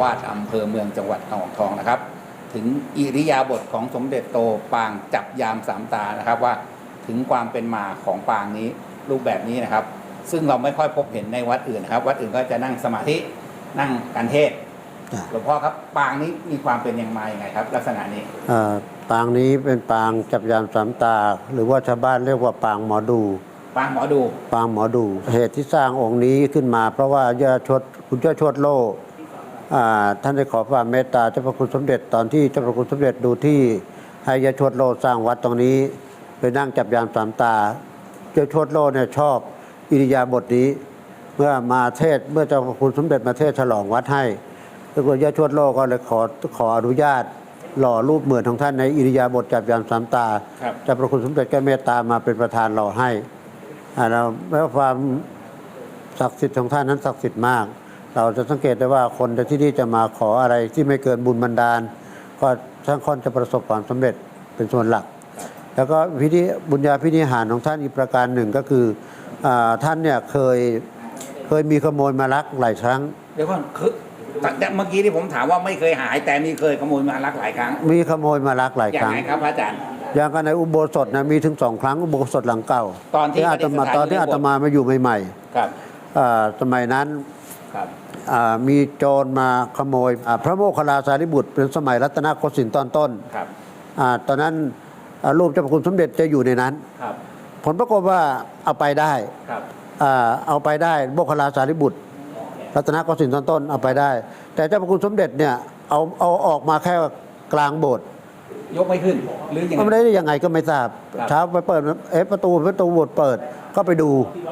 าวาสอำเภอเมืองจังหวัดอ่างทองนะครับ ถึงอิริยาบถของสมเด็จโตปางจับยามสามตานะครับว่าถึงความเป็นมาของปางนี้รูปแบบนี้นะครับ ซึ่งเราไม่ค่อยพบเห็นในวัดอื่นนะครับ วัดอื่นก็จะนั่งสมาธินั่งการเทศน์จ้ะหลวงพ่อครับปางนี้มีความเป็นอย่างไรยังไงครับ ลักษณะนี้เอ่อปางนี้เป็นปางจับยามสามตา หรือว่าชาวบ้านเรียกว่าปางหมอดูปางหมอดูปางหมอดู เหตุที่สร้างองค์นี้ขึ้นมา เพราะว่าเจ้าชดคุณเจ้าชดโลกอ่า ท่านได้ขอความเมตตาเจ้าพระคุณสมเด็จตอนที่เจ้าพระคุณสมเด็จดูที่ให้ยาชดโลกสร้างวัดตรงนี้ ไปนั่งจับยามสามตาเจ้าชดโลกเนี่ยชอบอิริยาบถนี้ เมื่อมาเทศน์เมื่อเจ้าพระคุณสมเด็จมาเทศน์ฉลองวัดให้ปรากฏยาชวดโลกก็เลยขอขออนุญาตหล่อรูปเหมือนของท่านในอิริยาบถจับยามสามตาครับเจ้าพระคุณสมเด็จก็เมตตามาเป็นประธานหล่อให้อ่าแล้วแล้วความศักดิ์สิทธิ์ของท่านนั้นศักดิ์สิทธิ์มาก เราจะสังเกตได้ว่าคนที่นี่จะมาขออะไรที่ไม่เกินบุญบันดาล ก็ทั้งคนจะประสบความสำเร็จเป็นส่วนหลัก แล้วก็พิธีบุญญาพินิหารของท่านอีกประการหนึ่งก็คืออาท่านเนี่ยเคยเคยมีขโมยมาลักหลายครั้งเดี๋ยวก่อนคือแต่เมื่อกี้ที่ผมถามว่าไม่เคยหาย แต่มีเคยขโมยมาลักหลายครั้ง มีขโมยมาลักหลายอย่าคงรั้งไรครับพระอาจารย์อย่างกันในอุโบสถนะมีถึงสองครั้งอุโบสถหลังเก่า ตอนที่อาตมาปฏิสถานตอนที่อยู่อาในโบสถ์ตมามาอยู่ใหม่ครับๆอ่าสมัยนั้นครับอ่า มีโจรมาขโมยอ่าพระโมคคัลลาสารีบุตรเป็นสมัยรัตนโกสินทร์ตอนต้นครับอ่าตอนนั้นอ่ารูปเจ้าพระคุณสมเด็จจะอยู่ในนั้นครับผลปรากฏว่าเอาไปได้ครับอ่าเอาไปได้โมคคัลลาสารีบุตร รัตนโกสินทร์ตอนต้นเอาไปได้ แต่เจ้าพระคุณสมเด็จเนี่ยเอาเอาออกมาแค่กลางโบสถ์ยกไม่ขึ้นหรือยังมันไงไม่ได้ยังไงก็ไม่ทราบครับเช้าไปเปิดเอ๊ะประตูประตูโบสถ์เปิดก็ไปดู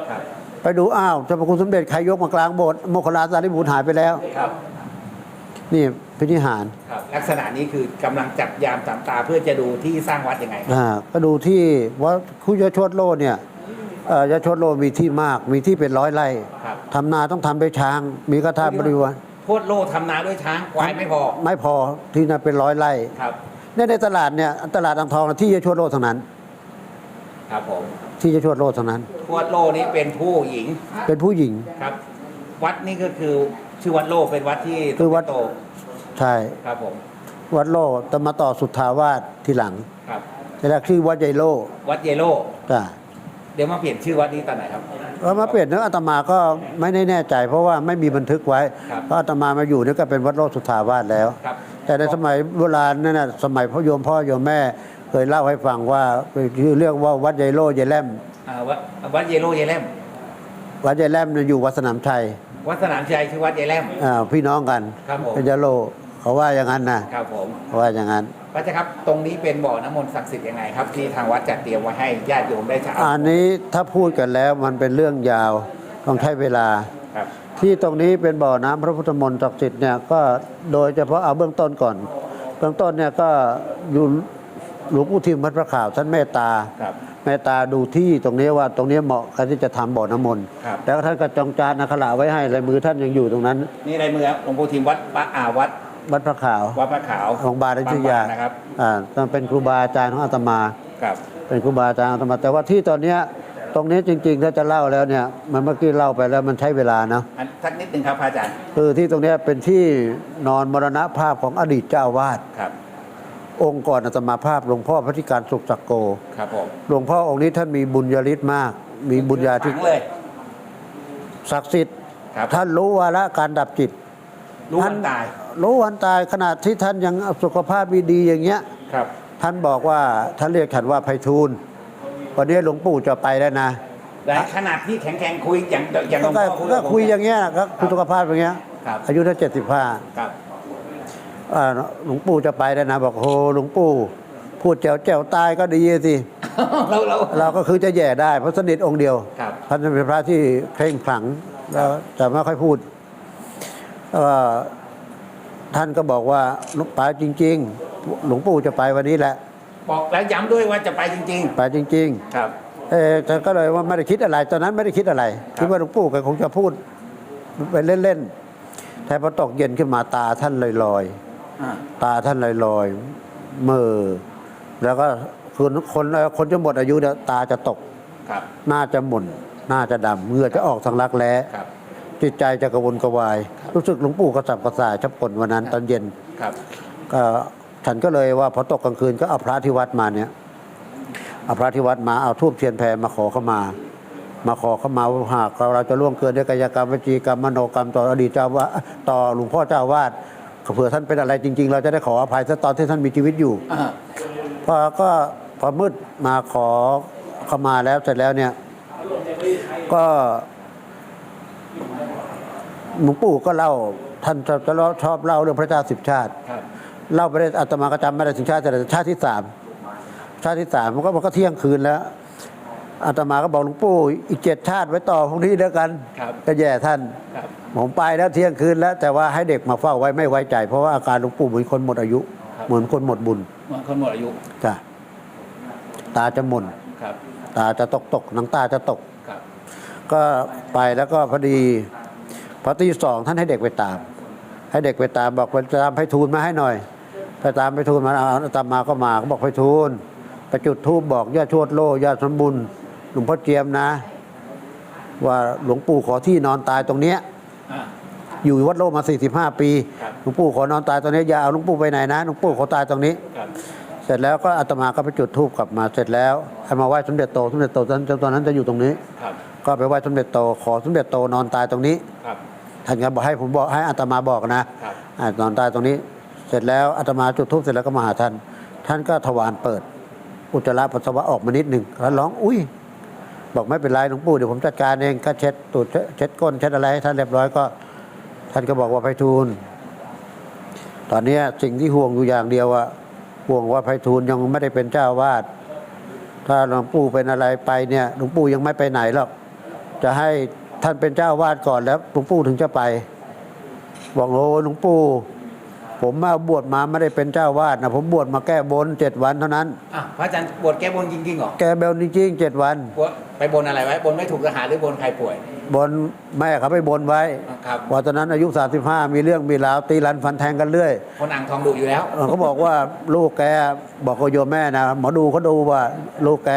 ครับ ไปดูอ้าวเจ้าพระคุณสมเด็จใครยกมากลางโบสถ์โมคคัลลาสารีบุตรหายไปแล้ว ครับนี่พินิหารครับลักษณะนี้คือกำลังจับยามสามตาเพื่อจะดูที่สร้างวัดยังไงครับอ่าก็ดูที่ว่าคุยชดโลเนี่ยเอ่อยชดโลมีที่มาก มีที่เป็นร้อยไร่ครับทำนาต้องทำด้วยช้าง มีกระทาบริวารโพดโลทำนาด้วยช้างควายไม่พอไม่พอที่นาเป็นร้อยไร่ครับเนี่ยในตลาดเนี่ยตลาดอ่างทองที่จะชวดโลทั้งนั้น ครับผม ที่จะชวดโลทั้งนั้นโพดโลนี้เป็นผู้หญิงเป็นผู้หญิง ครับ วัดนี้ก็คือชื่อวัดโลเป็นวัดที่คือวัด โตใช่ครับผมวัดโลแต่มาต่อสุทธาวาสทีหลังครับ แต่แรกชื่อวัดใหญ่โลวัดเยโลจ้ะเดี๋ยวมาเปลี่ยนชื่อวัดนี้ตอนไหนครับ แล้วมาเปลี่ยนเนื้ออาตมาก็ไม่ได้แน่ใจ เพราะว่าไม่มีบันทึกไว้ครับ เพราะอาตมามาอยู่นี่ก็เป็นวัดโลสุทธาวาสแล้ว ครับแต่ในสมัยโบราณนั่นน่ะสมัยพ่อโยมพ่อโยมแม่ เคยเล่าให้ฟังว่าชื่อเรียกว่าวัดใหญ่โลใหญ่แลมอ่าวัดวัดเยโลเยแลมวัดใหญ่แลมเนี่ยอยู่วัดสนามชัยวัดสนามชัยชื่อวัดเยแลมอ่าพี่น้องกันครับผมเป็นยาโลเขาว่าอย่างนั้นนะครับผมเขาว่าอย่างนั้นพระเจ้าครับตรงนี้เป็นบ่อน้ำมนต์ศักดิ์สิทธิ์ยังไงครับ ที่ทางวัดจัดเตรียมไว้ให้ญาติโยมได้ใช้อันนี้ถ้าพูดกันแล้วมันเป็นเรื่องยาวต้องใช้เวลาครับที่ตรงนี้เป็นบ่อน้ำพระพุทธมนต์ศักดิ์สิทธิ์เนี่ยก็โดยเฉพาะเอาเบื้องต้นก่อน เบื้องต้นเนี่ยก็อยู่ หลวงปู่ทิมวัดพระข่าวท่านเมตตาครับ เมตตาดูที่ตรงนี้ว่าตรงนี้เหมาะกับที่จะทำบ่อน้ำมนต์ครับ แล้วท่านก็จองจานนาขลาไว้ให้ลายมือท่านยังอยู่ตรงนั้นนี่ในมือหลวงปู่ทิมวัดปะอาวัดวัดพระข่าว วัดพระขาวของบาริจิยาบงบนนะครับอ่าท่านเป็นครูบาอาจารย์ของอาตมา ครับ เป็นครูบาอาจารย์ของอาตมา แต่ว่าที่ตอนเนี้ยตรงนี้จริงๆ ถ้าจะเล่าแล้วเนี่ย มันเมื่อกี้เล่าไปแล้วมันใช้เวลานะ อันสักนิดหนึ่งครับพระอาจารย์คือที่ตรงเนี้ยเป็นที่นอนมรณภาพของอดีตเจ้าอาวาสครับ องค์ก่อนอาตมาภาพหลวงพ่อพระธิการสุขสักโก ครับผมหลวงพ่อองค์นี้ท่านมีบุญญาฤทธิ์มาก มีบุญญาที่ฝังเลย ศักดิ์สิทธิ์ครับท่านรู้วาระการดับจิต รู้วันตายรู้วันตายขณะที่ท่านยังสุขภาพดีๆอย่างเงี้ย ครับ ท่านบอกว่าท่านเรียกฉันว่าไพฑูรย์วันนี้หลวงปู่จะไปแล้วนะแต่ขนาดที่แข็งแข็งๆคุยอย่างอย่างหลวงก็พ่อคุยก็กับผมคุยอย่างเงี้ยก็คุณสุขภาพอย่างเงี้ย ครับ อายุท่านเจ็ดสิบห้า ครับ หลวงปู่จะไปแล้วนะ บอกโหหลวงปู่ พูดแจ๋วแจ๋วตายก็ดีสิเราเราเราก็คือจะแย่ได้เพราะสนิทองค์เดียวครับท่านเป็นพระที่เคร่งขลังแล้วแต่ไม่ค่อยพูดเอ่อท่านก็บอกว่าหลวงไปจริง ๆ หลวงปู่จะไปวันนี้แหละ บอกแล้วย้ำด้วยว่าจะไปจริงไปจริง ๆ ครับๆเออแต่ก็เลยว่าไม่ได้คิดอะไร ตอนนั้นไม่ได้คิดอะไรครับคิดว่าหลวงปู่แกคงจะพูดไปเล่นๆแต่พอตกเย็นขึ้นมาตาท่านลอยๆอ่า ตาท่านลอยลอยๆเมื่อแล้วก็คือคนคนจะหมดอายุเนี่ยตาจะตกครับหน้าจะหม่นหน้าจะดำเหงื่อจะออกทางรักแร้ครับจิตใจจะกระวนกระวาย รู้สึกหลวงปู่กระสับกระส่ายชับกลวันนั้นตอนเย็นครับก็ฉันก็เลยว่าพอตกกลางคืนก็เอาพระที่วัดมาเนี่ยเอาพระที่วัดมาเอาทูบเทียนแพรมาขอเข้ามา มาขอเข้ามาว่าหากเราจะล่วงเกินด้วยกายกรรมวจีกรรมมโนกรรมต่ออดีตเจ้าว่าต่อหลวงพ่อเจ้าวาด เผื่อท่านเป็นอะไรจริง ๆ เราจะได้ขออภัยซะตอนที่ท่านมีชีวิตอยู่อ่าพอก็พอมืดมาขอเข้ามาแล้วเสร็จแล้วเนี่ย ก็หลวงปู่ก็เล่าท่านจะจะชอบเล่าเรื่องพระเจ้าสิบชาติครับเล่าไปได้อาตมาก็จำไม่ได้ถึงชาติแต่ชาติที่สามชาติที่สามมันก็มันก็เที่ยงคืนแล้วอาตมาก็บอกหลวงปู่อีกเจ็ดชาติไว้ต่อพรุ่งนี้เดียวกันครับก็แย่ท่านครับ ผมไปแล้วเที่ยงคืนแล้ว แต่ว่าให้เด็กมาเฝ้าไว้ไม่ไว้ใจ เพราะว่าอาการหลวงปู่เหมือนคนหมดอายุ เหมือนคนหมดบุญเหมือนคนหมดอายุจ้ะตาจะหม่นครับ ตาจะตกตกน้ำตาจะตกครับก็ไปแล้วก็พอดีพอตีสองท่านให้เด็กไปตาม ให้เด็กไปตามบอกไปตามไพฑูรย์มาให้หน่อย ไปตามไพฑูรย์มาเอาตามมาก็มาก็บอกไพฑูรย์ไปจุดธูปบอกย่าโชดโลย่าสมบุญหลวงพ่อเจียมนะ ว่าหลวงปู่ขอที่นอนตายตรงเนี้ย อ่าอยู่วัดโลกมา 45 ปีครับหลวงปู่ขอนอนตายตรงนี้อย่าเอาหลวงปู่ไปไหนนะหลวงปู่ขอตายตรงนี้ครับเสร็จแล้วก็อาตมาก็ไปจุดธูปกลับมาเสร็จแล้วให้มาไหว้สมเด็จโตสมเด็จโตตอนตอนนั้นจะอยู่ตรงนี้ครับก็ไปไหว้สมเด็จโตขอสมเด็จโตนอนตายตรงนี้ครับท่านก็บอกให้ผมบอกให้อาตมาบอกนะครับอ่านอนตายตรงนี้ เสร็จแล้วอาตมาจุดธูปเสร็จแล้วก็มาหาท่าน ท่านก็ถวานเปิด อุจจาระปัสสาวะออกมานิดหนึ่งแล้วร้องอุ้ย บอกไม่เป็นไรหลวงปู่เดี๋ยวผมจัดการเองก็เช็ดตูดเช็ดก้นเช็ดอะไรให้ท่านเรียบร้อยก็ ท่านก็บอกว่าไพฑูรย์ตอนนี้สิ่งที่ห่วงอยู่อย่างเดียวอะห่วงว่าไพฑูรย์ยังไม่ได้เป็นเจ้าวาดถ้าหลวงปู่เป็นอะไรไปเนี่ยหลวงปู่ยังไม่ไปไหนหรอกจะให้ท่านเป็นเจ้าวาดก่อนแล้วหลวงปู่ถึงจะไปบอกโอ้หลวงปู่ ผมมาบวชมาไม่ได้เป็นเจ้าวาดนะผมบวชมาแก้บนเจ็ดวันเท่านั้นอะพระอาจารย์บวชแก้บนจริงๆเหรอแก้บนจริงๆเจ็ดวันบวชไปบนอะไรไว้ บนไม่ถูกทหารหรือบนใครป่วย บนแม่เขาไปบนไว้อะครับว่าตอนนั้นอายุ 35 มีเรื่องมีราวตีรันฟันแทงกันเรื่อย คนอ่างทองดุอยู่แล้วเออเขาบอกว่าลูกแกบอกกับโยมแม่นะหมอดูเขาดูว่าลูกแก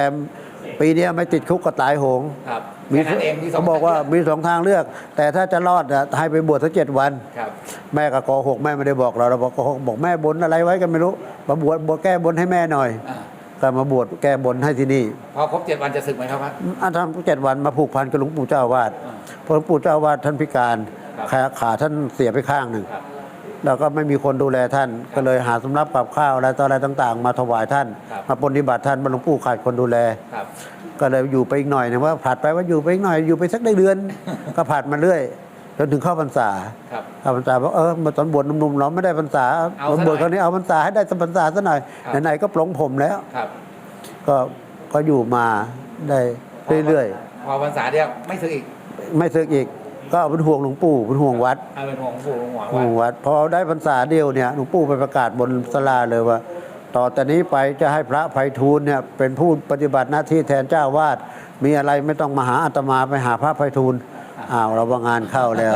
ปีเนี้ยไม่ติดคุกก็ตายโหงครับ มีแค่นั้นเองที่สเขาบอกว่ามีสองทางเลือก แต่ถ้าจะรอดอะให้ไปบวชสักเจ็ดวัน ครับ แม่กับกหกแม่ไม่ได้บอกเราเราบอกกหกบอกแม่บนอะไรไว้กันไม่รู้มาบวชบวชแก้บนให้แม่หน่อยอ่า ก็มาบวชแก้บนให้ที่นี่ พอครบเจ็ดวันจะศึกไหมครับพระอันทำเจ็ดวันมาผูกพันกับหลวงปู่เจ้าอาวาดอ่าเพราะหลวงปู่เจ้าอาวาดท่านพิการครับขาขาท่านเสียไปข้างหนึ่ง ครับ แล้วก็ไม่มีคนดูแลท่าน ก็เลยหาสำรับกับข้าวอะไรต่ออะไรต่าง ๆ มาถวายท่าน ครับ มาปฏิบัติท่านบรรลุปู่ขาดคนดูแล ครับ ก็เลยอยู่ไปอีกหน่อยนะว่าผัดไปว่าอยู่ไปอีกหน่อยอยู่ไปสักได้เดือน ก็ผัดมาเรื่อย จนถึงเข้าพรรษาครับเข้าพรรษาบอกเออมาตอนบวชหนุ่มๆเราไม่ได้พรรษาเอาซะหน่อยบวชคราวนี้เอาพรรษาให้ได้สักพรรษาซะหน่อยครับไหนๆก็ปลงผมแล้วครับก็ก็อยู่มาได้เรื่อยพอพรรษาเดียวไม่ศึกอีกๆไม่ซึกอีกก็เป็นห่วงหลวงปู่เป็นห่วงวัดเอาเป็นห่วงปู่ห่วงห่วัวดงวัดพอได้พรรษาเดียวเนี่ยหลวงปู่ไปประกาศบนสลาเลยว่า ต่อแต่นี้ไปจะให้พระไพฑูรย์เนี่ยเป็นผู้ปฏิบัติหน้าที่แทนเจ้าวาดมีอะไรไม่ต้องมาหาอาตมาไปหาพระไพฑูรย์อ้าวเราว่างานเข้าแล้ว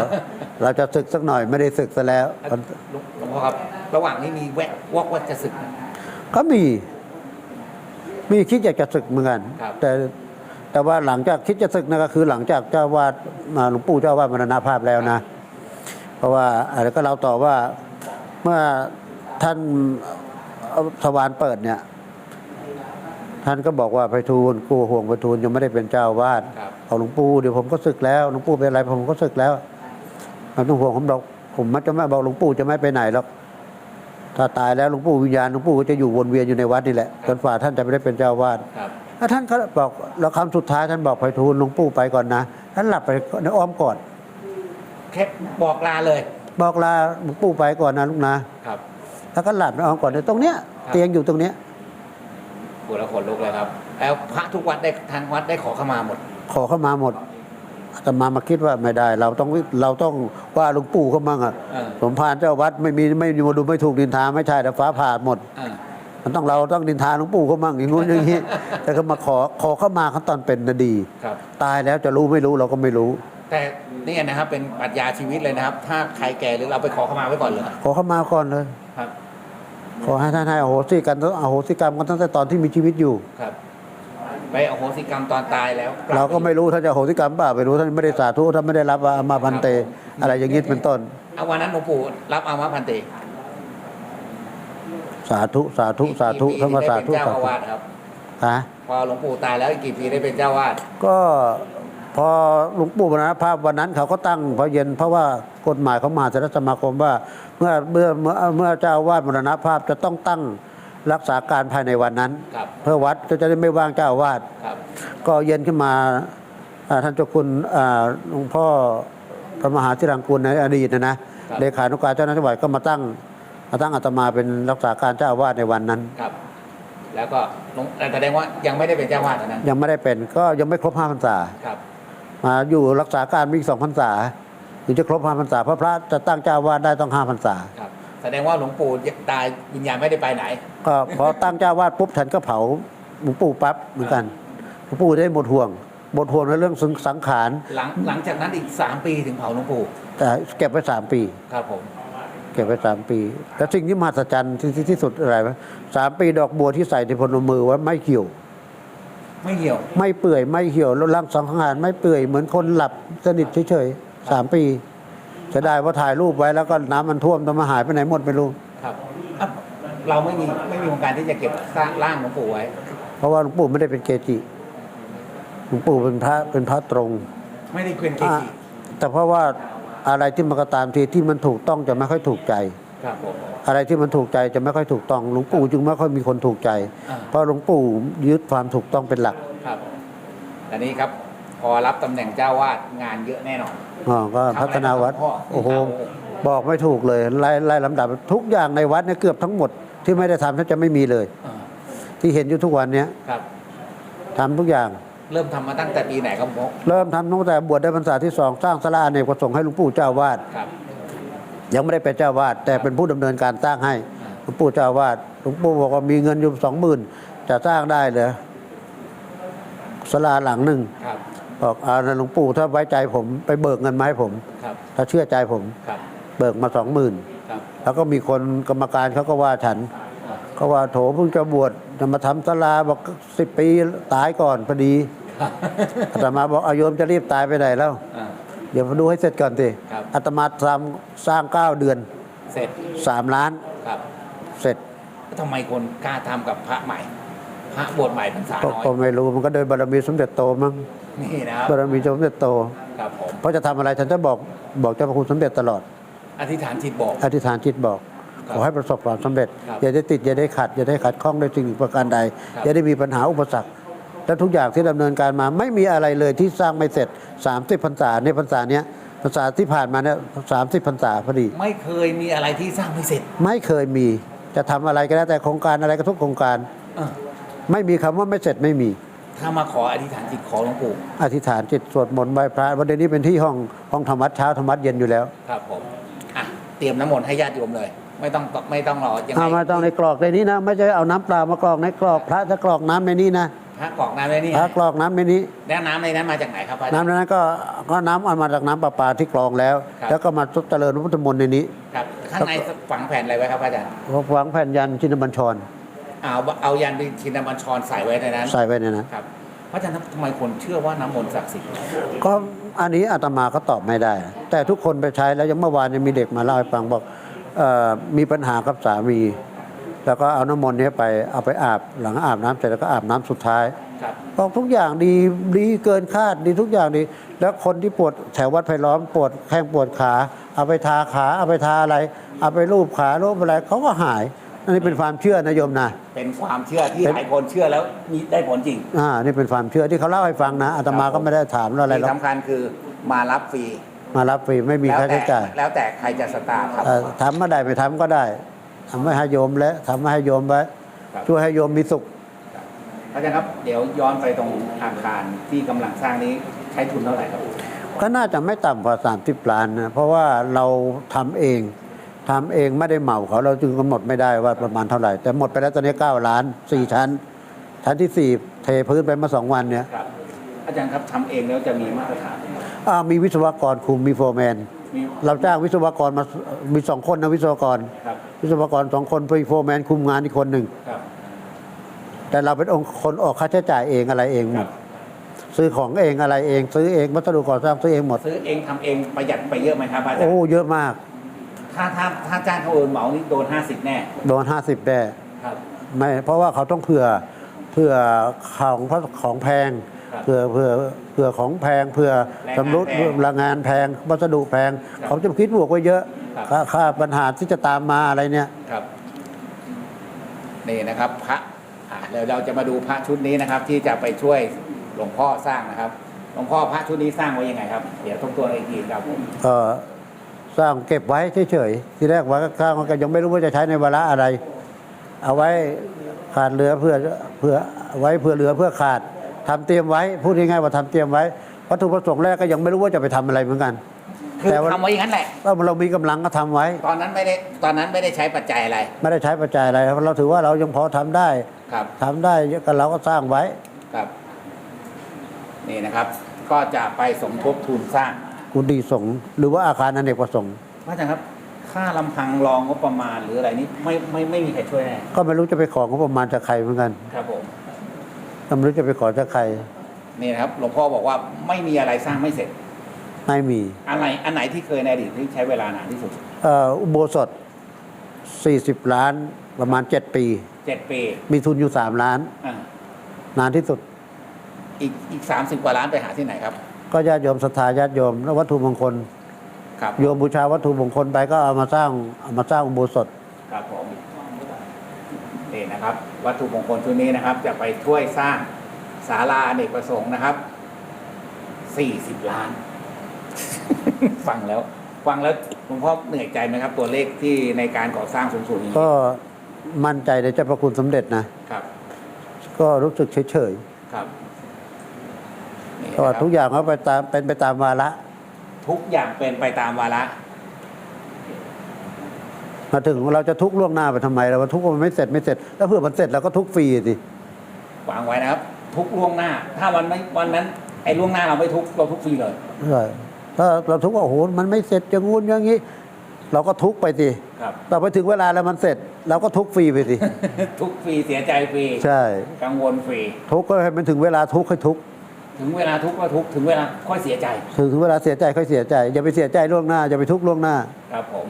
เราจะศึกสักหน่อยไม่ได้ศึกซะแล้วหลวงหลวงพ่อครับ ระหว่างนี้มีแวะวอกว่าจะศึกไหมก็มี มีคิดอยากจะศึกเหมือนกันครับแต่แต่ว่าหลังจากคิดจะศึกนะก็คือหลังจากเจ้าวาดมาหลวงปู่เจ้าวาดมรณภาพแล้วนะ เพราะว่าอะไรก็เราต่อว่าเมื่อท่านเอา ทวารเปิดเนี่ย ท่านก็บอกว่าไปทูลกูห่วงไปทูลยังไม่ได้เป็นเจ้าวาดครับเอาหลวงปู่เดี๋ยวผมก็ศึกแล้วหลวงปู่เป็นอะไรผมก็ศึกแล้วไม่ต้องห่วงผมหรอกผมมันจะไม่บอกหลวงปู่จะไม่ไปไหนหรอกถ้าตายแล้วหลวงปู่วิญญาณหลวงปู่ก็จะอยู่วนเวียนอยู่ในวัดนี่แหละจนฝ่าท่านจะไม่ได้เป็นเจ้าวาดครับแล้วท่านก็บอกแล้วคำสุดท้ายท่านบอกไปทูลหลวงปู่ไปก่อนนะท่านหลับไปในอ้อมกอดแค่บอกลาเลย บอกลาหลวงปู่ไปก่อนนะลูกนะครับ แล้วก็หลับในอ้อมกอดในตรงเนี้ยครับเตียงอยู่ตรงเนี้ยปวดแล้วขนลุกเลยครับ แล้วพระทุกวัดได้ทางวัดได้ขอเข้ามาหมด ขอเข้ามาหมดอาตมามาคิดว่าไม่ได้ เราต้องเราต้องว่าหลวงปู่เขามั่งอะเออ สมภารเจ้าวัดไม่มีไม่มีมาดูไม่ถูกดินทาไม่ใช่แต่ฟ้าผ่าหมด อ่ามันต้องเราต้องดินทาหลวงปู่เขามั่งอย่างงู้นอย่างนี้ แต่เขามาขอขอเข้ามาเขาตอนเป็นนะดี ครับ ตายแล้วจะรู้ไม่รู้เราก็ไม่รู้ แต่นี่นะครับเป็นปรัชญาชีวิตเลยนะครับ ถ้าใครแก่หรือเราไปขอเข้ามาไว้ก่อนเลยขอเข้ามาก่อนเลย ครับ ขอให้ท่านให้อโหสิกันอโหสิกรรมกันตั้งแต่ตอนที่มีชีวิตอยู่ ครับ ไปไปอโหสิกรรมตอนตายแล้วเราก็ไม่รู้ท่านจะโหสิกรรมเปล่าไม่รู้ท่านไม่ได้สาธุท่านไม่ได้รับอามาพันเต อะไรอย่างนี้เป็นต้นเอาวันนั้นหลวงปู่รับอามาพันเต สาธุสาธุสาธุกี่ปีธรรมได้สาเป็นธุเจ้าสาอาธุวาสครับฮะพอหลวงปู่ตายแล้วอีกกี่ปีได้เป็นเจ้าวาดก็ พอหลวงปู่มรณภาพวันนั้นเขาก็ตั้งพระเย็นเพราะว่ากฎหมายของมหาเถรสมาคมว่าเมื่อเมื่อเมื่อเมื่อเจ้าอาวาดมรณภาพจะต้องตั้งรักษาการภายในวันนั้นครับเพื่อวัดก็จะได้ไม่ว่างเจ้าอาวาดครับก็เย็นขึ้นมาอ่าท่านเจ้าคุณอ่าหลวงพ่อพระมหาธิรังกูลในอดีตนะนะเลขานุการเจ้าหน้าที่วัดก็มาตั้งมาตั้งอาตมาเป็นรักษาการเจ้าอาวาสในวันนั้นครับ แล้วก็หลวงแสดงว่ายังไม่ได้เป็นเจ้าวาดตอนนั้นยังไม่ได้เป็นก็ยังไม่ครบห้าพรรษาครับ มาอยู่รักษาการมีอีกสองพรรษาถึงจะครบห้าพรรษาเพราะพระจะตั้งเจ้าอาวาสได้ต้องห้าพรรษาครับแสดงว่าหลวงปู่ตายวิญญาณไม่ได้ไปไหน ก็พอตั้งเจ้าอาวาสปุ๊บฉันก็เผาหลวงปู่ปั๊บเหมือนกันหลวงปู่ได้หมดห่วงหมดห่วงในเรื่องสังขารหลังหลังจากนั้นอีกสามปีถึงเผาหลวงปู่แต่เก็บไว้สามปีครับผมเก็บไว้สามปีแต่สิ่งที่มหัศจรรย์ที่ที่ที่สุดอะไรไหมสามปีดอกบัวที่ใส่ในพนมมือไว่าไม่เหี่ยว ไม่เหี่ยว ไม่เปื่อยไม่เหี่ยวแล้วร่างสังหารไม่เปื่อยเหมือนคนหลับสนิทเฉยๆสามปีจะได้ว่าถ่ายรูปไว้แล้วก็น้ำมันท่วมต้องมาหายไปไหนหมดไม่รู้ครับอะเราไม่มีไม่มีโครงการที่จะเก็บสร้างร่างหลวงปู่ไว้ เพราะว่าหลวงปู่ไม่ได้เป็นเกจิหลวงปู่เป็นพระเป็นพระตรงไม่ได้เป็นเกอะจิแต่เพราะว่าอะไรที่มันก็ตามทีที่มันถูกต้องจะไม่ค่อยถูกใจครับผม อะไรที่มันถูกใจจะไม่ค่อยถูกต้องหลวงปู่จึงไม่ค่อยมีคนถูกใจอ่าเพราะหลวงปู่ยึดความถูกต้องเป็นหลักครับแต่นี้ครับพอรับตำแหน่งเจ้าวาดงานเยอะแน่นอนอ๋อก็พัฒนาวัดทำอะไรครับพ่อโอ้โหเอาบอกไม่ถูกเลยไล่ไล่ลำดับทุกอย่างในวัดเนี่ยเกือบทั้งหมดที่ไม่ได้ทำถ้าจะไม่มีเลยอ่าที่เห็นอยู่ทุกวันเนี้ยครับทำทุกอย่างเริ่มทำมาตั้งแต่ปีไหนครับผมเริ่มทำตั้งแต่บวชได้พรรษาที่สองสร้างสลาในประสงค์ให้หลวงปู่เจ้าวาดครับ ยังไม่ได้เป็นเจ้าวาดแต่เป็นผู้ดำเนินการสร้างให้หลวงปู่เจ้าวาดหลวงปู่บอกว่ามีเงินอยู่สองหมื่นจะสร้างได้เหรอสลาหลังหนึ่งครับบอกเอานะหลวงปู่ถ้าไว้ใจผมไปเบิกเงินมาให้ผมครับถ้าเชื่อใจผมครับเบิกมาสองหมื่นครับแล้วก็มีคนกรรมการเขาก็ว่าฉันอ่าเขาว่าโถเพิ่งจะบวชจะมาทำศาลาบอกสิบปีตายก่อนพอดีอาตมาบอกอาโยมจะรีบตายไปไหนแล้วอ่า เดี๋ยวมาดูให้เสร็จก่อนสิครับ อาตมาทำสร้างเก้าเดือนเสร็จสามล้านครับเสร็จทำไมคนกล้าทำกับพระใหม่ พระบวชใหม่พรรษาก็น้อยก็ไม่รู้มันก็โดยบารมีสมเด็จโตมั้งนี่นะครับบารมีสมเด็จโต ครับผมเพราะจะทำอะไรฉันจะบอกบอกเจ้าพระคุณสมเด็จตลอด อธิษฐานจิตบอก อธิษฐานจิตบอก ครับขอให้ประสบความสำเร็จ ครับอย่าได้ติด อย่าได้ขัด อย่าได้ขัดข้องในสิ่งหนึ่งประการใด ครับ อย่าได้มีปัญหาอุปสรรค และทุกอย่างที่ดำเนินการมา ไม่มีอะไรเลยที่สร้างไม่เสร็จ 30พรรษาในพรรษาเนี้ยพรรษาที่ผ่านมาเนี่ยสามสิบพรรษาพอดี ไม่เคยมีอะไรที่สร้างไม่เสร็จ ไม่เคยมีจะทำอะไรก็แล้วแต่โครงการอะไรก็ทุกโครงการอะไม่มีคำว่าไม่เสร็จไม่มีถ้ามาขออธิษฐานจิตขอหลวงปู่อธิษฐานจิตสวดมนต์ไหว้พระวันเดี๋ยวนี้เป็นที่ห้องห้องธรรมวัดเช้าธรรมวัดเย็นอยู่แล้ว ครับผมอะเตรียมน้ำมนต์ให้ญาติโยมเลย ไม่ต้องไม่ต้องรอยังไงเอามาต้องในกรอกในนี้นะ ไม่ใช่เอาน้ำเปล่ามากรอกในกรอกพระจะกรอกน้ำในนี้นะ พระกรอกน้ำไว้นี่พระกรอกน้ำในนี้แล้วน้ำในนั้นมาจากไหนครับพระอาจารย์น้ำนั้นก็ก็น้ำเอามาจากน้ำประปาที่กรองแล้วครับแล้วก็มาเจริญพุทธมนต์ในนี้ครับข้างในฝังแผ่นอะไรไว้ครับพระอาจารย์วางแผ่นยันชินบัญชรเอาเอายันเป็นชินบัญชรใส่ไว้ในนั้น ใส่ไว้ในนั้นครับพระอาจารย์ทำไมคนเชื่อว่าน้ำมนต์ศักดิ์สิทธิ์ก็อันนี้อาตมาก็ตอบไม่ได้ แต่ทุกคนไปใช้แล้วยังเมื่อวานยังมีเด็กมาเล่าให้ฟังบอกเออมีปัญหากับสามี แล้วก็เอาน้ำมนต์เนี้ยไปเอาไปอาบหลังอาบน้ำเสร็จแล้วก็อาบน้ำสุดท้ายครับ บอกทุกอย่างดีดีเกินคาดดีทุกอย่างดี แล้วคนที่ปวดแถววัดไผ่ล้อมปวดแข้งปวดขา เอาไปทาขาเอาไปทาอะไร เอาไปรูปขารูปอะไรเขาก็หาย อันนี้เป็นความเชื่อนะโยมนะ เป็นความเชื่อที่เป็น หลายคนเชื่อแล้วมีได้ผลจริงอ่านี่เป็นความเชื่อที่เขาเล่าให้ฟังนะอาตมาก็ไม่ได้ถามอะไรหรที่อกสำคัญคือมารับฟรีมารับฟรีไม่มีแล้วค่าแต่ใช้จ่ายแล้วแต่ใครจะสตาร์ทครับ เอ่อทำมาได้ไม่ทำก็ได้ ทำให้ให้โยมและทำให้โยมไว้ครับ ช่วยให้โยมมีสุขพระอาจารย์ครับ เดี๋ยวย้อนไปตรงอาคารที่กำลังสร้างนี้ใช้ทุนเท่าไหร่ครับ ก็น่าจะไม่ต่ำกว่า30ล้านนะเพราะว่าเราทำเองทำเองไม่ได้เหมาเขาเราจึงกำหนดไม่ได้ว่าประมาณเท่าไหร่ แต่หมดไปแล้วตอนนี้9ล้าน 4 ชั้น ชั้นที่ 4 เทพื้นไปมาสองวันเนี่ยครับ อาจารย์ครับทำเองแล้วจะมีมาตรฐานไหมอ่ามีวิศวกรคุมมีโฟร์แมน มีเราจ้างวิศวกรมามีสองคนนะวิศวกร ครับ วิศวกรสองคนมีโฟร์แมนคุมงานอีกคนหนึ่งครับแต่เราเป็นองค์คนออกค่าใช้จ่ายเองอะไรเองหมครัดบซื้อของเองอะไรเอง ซื้อเองวัสดุก่อสร้างซื้อเองหมด ซื้อเองทำเองประหยัดไปเยอะไหมครับอาจารโอ้ย์เยอะมากถ้าถ้าถ้าจ้างเขาเอินเหมานี่โดนห้าสิบแน่โดนห้าสิบแน่ครับ ไม่เพราะว่าเขาต้องเผื่อเผื่อของของแพงครับ เผื่อเผื่อเผื่อของแพงเผื่อแรงงานสำรุดแพงแรงงานแพงวัสดุแพงครับเขาจะคิดบวกไว้เยอะครับค่าค่าปัญหาที่จะตามมาอะไรเนี่ยครับนี่นะครับพระอ่าเดี๋ยวเราจะมาดูพระชุดนี้นะครับ ที่จะไปช่วยหลวงพ่อสร้างนะครับหลวงพ่อพระชุดนี้สร้างไว้ยังไงครับ เดี๋ยวทบทวนอีกทีครับผมก็สร้างเก็บไว้เฉยๆทีแรกว่าสร้างมันก็ยังไม่รู้ว่าจะใช้ในเวลาอะไร เอาไว้ขาดเหลือเพื่อเพื่อไว้เพื่อเหลือเพื่อขาด ทำเตรียมไว้พูดง่ายๆว่าทำเตรียมไว้วัตถุประสงค์แรกก็ยังไม่รู้ว่าจะไปทำอะไรเหมือนกันคือแต่ว่าทำไว้อย่างนั้นแหละก็เรามีกำลังก็ทำไว้ ตอนนั้นไม่ได้ตอนนั้นไม่ได้ใช้ปัจจัยอะไร ไม่ได้ใช้ปัจจัยอะไรครับเราถือว่าเรายังพอทำได้ครับทำได้ก็เราก็สร้างไว้ครับนี่นะครับ ก็จะไปสมทบทุนสร้างกุฏิสงฆ์หรือว่าอาคารอเนกประสงค์พระอาจารย์ครับ ค่าลำพังรองงบประมาณหรืออะไรนี้ไม่ไม่ไม่มีใครช่วยแน่ก็ไม่รู้จะไปของบประมาณจากใครเหมือนกันครับผม ก็ไม่รู้จะไปขอจากใคร นี่นะครับหลวงพ่อบอกว่าไม่มีอะไรสร้างไม่เสร็จ ไม่มีอะไรอันไหนที่เคยในอดีตที่ใช้เวลานานที่สุดเอ่ออุโบสถ 40 ล้านประมาณ 7 ปี เจ็ดปีมีทุนอยู่ 3 ล้าน อ่านานที่สุด อีกอีกสามสิบกว่าล้านไปหาที่ไหนครับก็ญาติโยมศรัทธาญาติโยมแล้ววัตถุมงคล ครับโยมบูชาวัตถุมงคลไปก็เอามาสร้างเอามาสร้างอุโบสถ ครับผม นี่นะครับ วัตถุมงคลชุดนี้นะครับ จะไปช่วยสร้างศาลาอเนกประสงค์นะครับสี่สิบล้าน ฟังแล้ว ฟังแล้วหลวงพ่อเหนื่อยใจไหมครับ ตัวเลขที่ในการก่อสร้างสูงๆอย่างนี้ก็มั่นใจในเจ้าพระคุณสมเด็จนะครับ ก็รู้สึกเฉยครับนี่ๆนะก็ครับทุกอย่างก็ไปตามเป็นไปตามวาระ ทุกอย่างเป็นไปตามวาระ มาถึงเราจะทุกข์ล่วงหน้าไปทำไมเราทุกข์ว่ามันไม่เสร็จไม่เสร็จ แล้วเพื่อมันเสร็จเราก็ทุกข์ฟรีสิวางไว้นะครับ ทุกล่วงหน้า ถ้าวันไม่วันนั้นไอ้ล่วงหน้าเราไม่ทุกเราทุกฟรีเลยใช่ถ้าเราทุกข์ว่าโอ้โหมันไม่เสร็จอย่างงู้นอย่างนี้เราก็ทุกข์ไปสิครับต่อไปถึงเวลาแล้วมันเสร็จเราก็ทุกข์ฟรีไปสิ ทุกฟรีเสียใจฟรี ใช่ กังวลฟรี ทุกข์ก็ให้มันถึงเวลาทุกข์ให้ทุกข์ ถึงเวลาทุกข์ก็ทุกข์ ถึงเวลาค่อยเสียใจถึงถึงเวลาเสียใจค่อยเสียใจ อย่าไปเสียใจล่วงหน้า อย่าไปทุกข์ล่วงหน้า ครับผม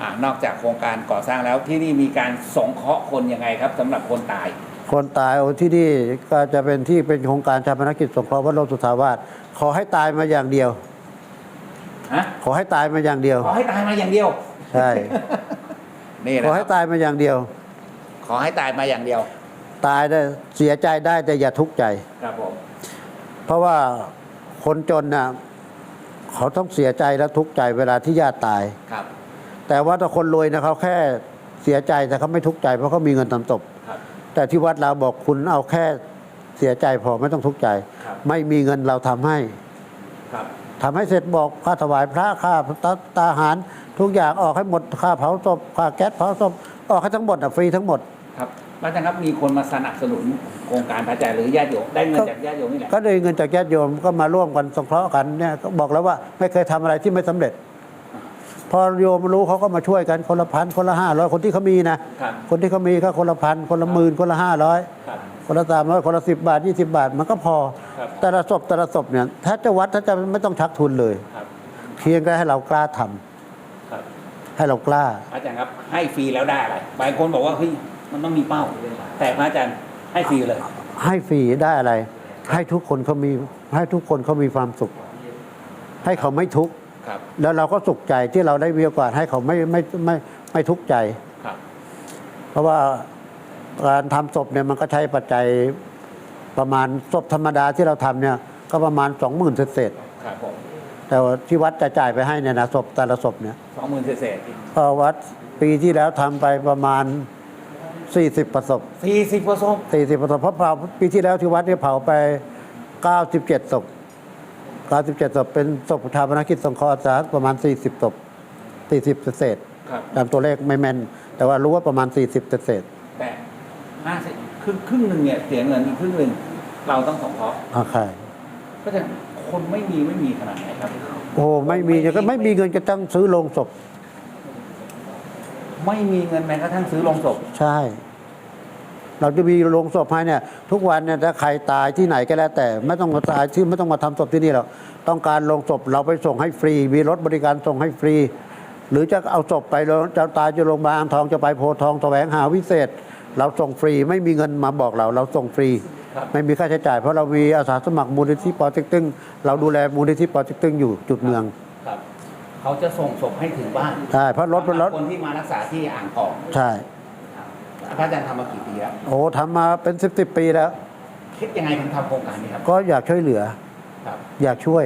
อ่านอกจากโครงการก่อสร้างแล้วที่นี่มีการสงเคราะห์คนยังไงครับสำหรับคนตาย คนตายโอ้ที่นี่ก็จะเป็นที่เป็นโครงการชาปนกิจสงเคราะห์วัดโลกสุทธาวาสขอให้ตายมาอย่างเดียวฮะขอให้ตายมาอย่างเดียว ขอให้ตายมาอย่างเดียว ใช่นี่ขนะอคให้รับตายมาอย่างเดียว ขอให้ตายมาอย่างเดียว ตายได้เสียใจได้แต่อย่าทุกข์ใจ ครับผม เพราะว่าคนจนน่ะเขาต้องเสียใจและทุกข์ใจเวลาที่ญาติตาย ครับ แต่ว่าถ้าคนรวยนะเขาแค่เสียใจแต่เขาไม่ทุกข์ใจเพราะเขามีเงินทำศพครับแต่ที่วัดเราบอกคุณเอาแค่เสียใจพอไม่ต้องทุกข์ใจ ครับไม่มีเงินเราทำให้ครับ ทำให้เสร็จบอกค่าถวายพระค่าตาตาหาร ทุกอย่างออกให้หมดค่าเผาศพค่าแก๊สเผาศพออกให้ทั้งหมดอะฟรีทั้งหมด ครับอาจารย์ครับมีคนมาสนับสนุนโครงการพระอาจารย์หรือญาติโยมได้เงินจากญาติโยมนี่แหละ ก็ได้เงินจากญาติโยมก็มาร่วมกันสงเคราะห์กันเนี่ยก็บอกแล้วว่าไม่เคยทำอะไรที่ไม่สำเร็จ พอโยมรู้เขาก็มาช่วยกันคนละพันคนละห้าร้อยคนที่เขามีนะครับคนที่เขามีก็คนละพันคนละหมื่นคนละห้าร้อยครับคนละสามร้อยคนละสิบบาทยี่สิบาท มันก็พอครับแต่ละศพแต่ละศพเนี่ยถ้าจะวัดถ้าจะไม่ต้องชักทุนเลยครับเพียงแค่ให้เรากล้าทำครับให้เรากล้าอาจารย์ครับให้ฟรีแล้วได้อะไรบางคนบอกว่าเฮ้ยมันต้องมีเป้า แต่พระอาจารย์ให้ฟรีเลย ให้ฟรีได้อะไร ให้ทุกคนเขามีให้ทุกคนเขามีความสุข ให้เขาไม่ทุกข์ครับ แล้วเราก็สุขใจที่เราได้มีโอกาสให้เขาไม่ไม่ไม่ไม่ทุกข์ใจครับเพราะว่าการทำศพเนี่ยมันก็ใช้ปัจจัยประมาณศพธรรมดาที่เราทำเนี่ยก็ประมาณสองหมื่นเศษครับผมๆแต่ว่าที่วัดจะจ่ายไปให้เนี่ยนะศพแต่ละศพเนี่ยสองหมื่นเศษก็วัดปีที่แล้วทำไปประมาณสี่สิบประสบสี่สิบกว่าศพสี่สิบประสบเพราะเผาปีที่แล้วที่วัดเนี่ยเผาไปเก้าสิบเจ็ดศพ เก้าสิบเจ็ดศพเป็นศพชาปนกิจสงเคราะห์สักประมาณสี่สิบศพสี่สิบเศษครับตามตัวเลขไม่แม่น แต่ว่ารู้ว่าประมาณสี่สิบเศษแต่ห้าสิบครึ่งครึ่งหนึ่งเนี่ยเสียเงินอีกครึ่งหนึ่งเราต้องสงเคราะห์อาใครก็จะคนไม่มีไม่มีขนาดไหนครับ โอ้ไม่มีจะก็ไม่มีเงินจะต้องซื้อโลงศพ ไม่มีเงินแม้กระทั่งซื้อโลงศพ ใช่ เราจะมีโรงศพให้เนี่ยทุกวันเนี่ยถ้าใครตายที่ไหนก็แล้ว แต่ไม่ต้องมาตายที่ไม่ต้องมาทำศพที่นี่หรอกต้องการโรงศพเราไปส่งให้ฟรี มีรถบริการส่งให้ฟรี หรือจะเอาศพไปแล้วจะตายจะโรงพยาบาลอ่างทองจะไปโพธิ์ทองแสวงหาวิเศษ เราส่งฟรีไม่มีเงินมาบอกเรา เราส่งฟรีครับไม่มีค่าใช้จ่าย เพราะเรามีอาสาสมัครมูลนิธิปอเต็กตึงเราดูแลมูลนิธิปอเต็กตึงอยู่จุดเมืองครับเขาจะส่งศพให้ถึงบ้านใช่เพราะรถเป็นรถสำหบคนที่มารักษาที่อ่างทองใช่ พระอาจารย์ทำมากี่ปีแล้วโอ้ทำมาเป็นสิบสิบปีแล้ว คิดยังไงถึงทำโครงการนี้ครับ ก็อยากช่วยเหลือ ครับอยากช่วย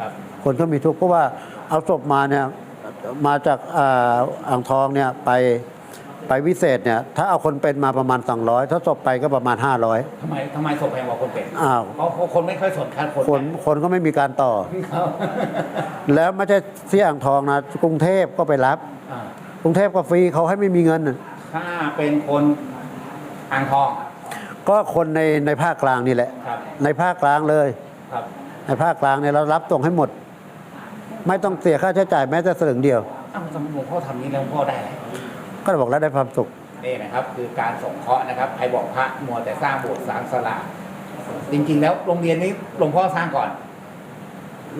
ครับคนก็มีทุกข์เพราะว่าเอาศพมาเนี่ยมาจากอ่าอ่างทองเนี่ยไปไปวิเศษเนี่ยถ้าเอาคนเป็นมาประมาณ 200 ถ้าศพไปก็ประมาณ 500 ทำไมทำไมศพแพงกว่าคนเป็นอ้าว เพราะเพราะคนไม่ค่อยสนค่าคนคนคนก็ไม่มีการต่อครับแล้วไม่ใช่ที่อ่างทองนะกรุงเทพก็ไปรับ อ่ากรุงเทพก็ฟรีเขาให้ไม่มีเงิน ถ้าเป็นคนอ่างทอง ก็คนในในภาคกลางนี่แหละ ครับในภาคกลางเลย ครับในภาคกลางเนี่ยเรารับส่งให้หมด ไม่ต้องเสียค่าใช้จ่ายแม้แต่สลึงเดียว อ้าวสมมติหลวงพ่อทำนี้แล้วหลวงพ่อได้อะไรก็บอกแล้วได้ความสุข นี่นะครับ คือการส่งเคราะห์นะครับใครบอกพระมัวแต่สร้างโบสถ์สร้างศาลาจริงๆ แล้วโรงเรียนนี้หลวงพ่อสร้างก่อน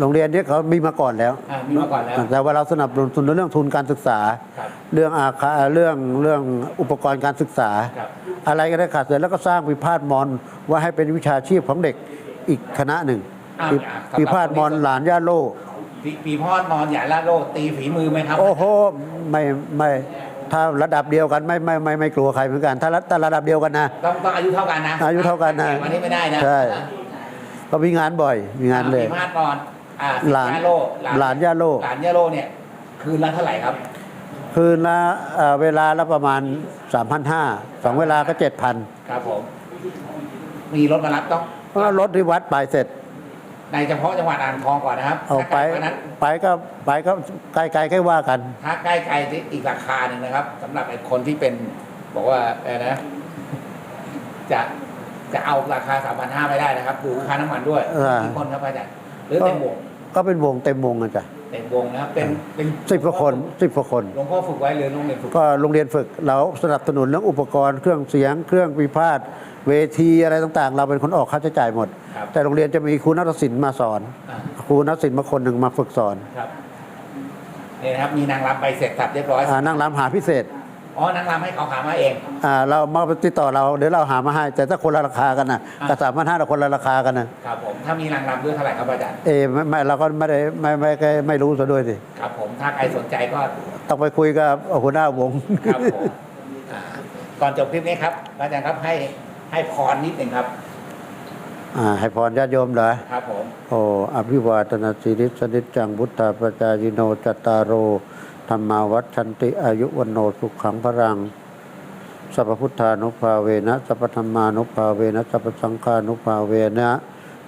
โรงเรียนเนี้เขามีมาก่อนแล้ว อ่ามีมาก่อนแล้ว แต่ว่าเราสนับสนุนเรื่องทุนการศึกษา ครับเรื่องอาคาเรื่องเรื่องอุปกรณ์การศึกษา ครับ อะไรก็ได้ขาดเสร็จแล้วก็สร้างวิพาทมอนว่าให้เป็นวิชาชีพของเด็กอีกคณะหนึ่งอ้าววิอะสำหรับวิพาทมอนหลานย่าโล ปีปีพ่อนอนหยาละโลดตีฝีมือไหมครับโอ้โหไม่ไม่ถ้าระดับเดียวกันไม่ไม่ไม่ไม่กลัวใครเหมือนกัน ถ้าระถ้าระดับเดียวกันนะ ต้องต้องอายุเท่ากันนะอายุเท่ากันนะวันนี้ไม่ได้นะใช่ ก็มีงานบ่อยมีงานเลย ปีพาดนอน อ่าหลานยาโลหลานย่าโลหลานยาโลเนี่ยคืนละเท่าไหร่ครับ คืนละเอ่อเวลาละประมาณ 3,500สองเวลาก็ 7,000ครับผมมีรถมารับต้องเพราะว่ารถที่วัดไปเสร็จ ในเฉพาะจังหวัดอ่างทองก่อนนะครับเอาไปถ้าไกลกว่านั้นไปก็ไปก็ไกลไกลๆใกล้ว่ากัน ถ้าใกล้ไกลอีกราคาหนึ่งนะครับสำหรับไอ้คนที่เป็น บอกว่าอะไรนะ จะจะเอาราคาสามพันห้าไม่ได้นะครับดูค่าน้ำมันด้วยเออกี่คนครับอาจารย์ หรือเต็มวงก็เป็นวงเต็มวงอะจ้ะเต็มวงนะครับเป็นเป็นสิบกว่าคนสิบกว่าคน หลวงพ่อฝึกไว้หรือโรงเรียนฝึกก็โรงเรียนฝึกเราสนับสนุนเรื่องอุปกรณ์เครื่องเสียงเครื่องวิพาทเวทีอะไรต่างๆ เราเป็นคนออกค่าใช้จ่ายหมด ครับแต่โรงเรียนจะมีครูนักศิลป์มาสอน อ่าครูนักศิลป์มาคนหนึ่งมาฝึกสอนครับนี่นะครับมีนางรำไปเสร็จสับเรียบร้อย อ่านั่งรำหาพิเศษ อ๋อนางรำให้เขาหามาเองอ่าเรามาติดต่อเราเดี๋ยวเราหามาให้ แต่ถ้าคนละราคากันนะอ่ากระสามพันห้าเราคนละราคากันนะครับผมถ้ามีนางรำด้วยเท่าไหร่ครับอาจารย์เออไม่ไม่เราก็ไม่ได้ไม่ไม่ไม่ไม่รู้ซะด้วยสิครับผมถ้าใครสนใจก็ต้องไปคุยกับหัวหน้าวงครับผมอ่าก่อนจบคลิปนี้ครับอาจารย์ครับให้ให้พรนิดหนึ่งครับอ่าให้พรญาติโยมเหรอครับผมโอ้อภิวาทนาสิริสนิจจังบุตตาปจายิโนจตตารโร ธรรมาวัชันติอายุวันโนสุขังพรังสัพพุทธานุภาเวนะสัพพธรรมานุภาเวนะสัพพสังฆานุภาเวนะ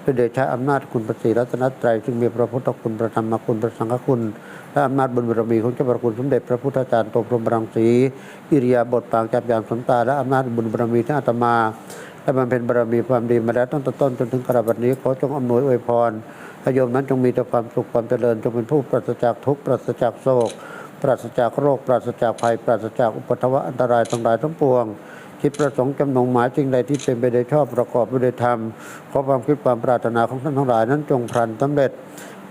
ด้วยเดชะอำนาจคุณพระศรีรัตนตรัยซึ่งมีพระพุทธคุณพระธรรมคุณพระสังฆคุณและอำนาจบุญบารมีของเจ้าพระคุณสมเด็จพระพุทธจารย์โตพรหมรังสีอิริยาบถปางจับยามสมตาและอำนาจบุญบารมีที่อาตมาและบำเพ็ญบารมีความดีมาแล้วตั้งแต่ต้นจนถึงกระบัดนี้ขอจงอำนวยอวยพรให้โยมนั้นจงมีแต่ความสุขความเจริญจงเป็นผู้ปราศจากทุกข์ปราศจากโศก ปราศจากโรค ปราศจากภัย ปราศจากอุปทวะอันตรายทั้งหลายทั้งปวง คิดประสงค์จำนงหมายจริงใดที่เป็นไปโดยชอบประกอบไปด้วยธรรมขอความคิดความปรารถนาของท่านทั้งหลายนั้นจงพลันสำเร็จ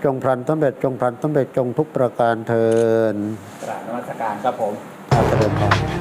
จงพลันสำเร็จจงพลันสำเร็จจงทุกประการเทินกราบนมัสการครับผมอาเจริญพร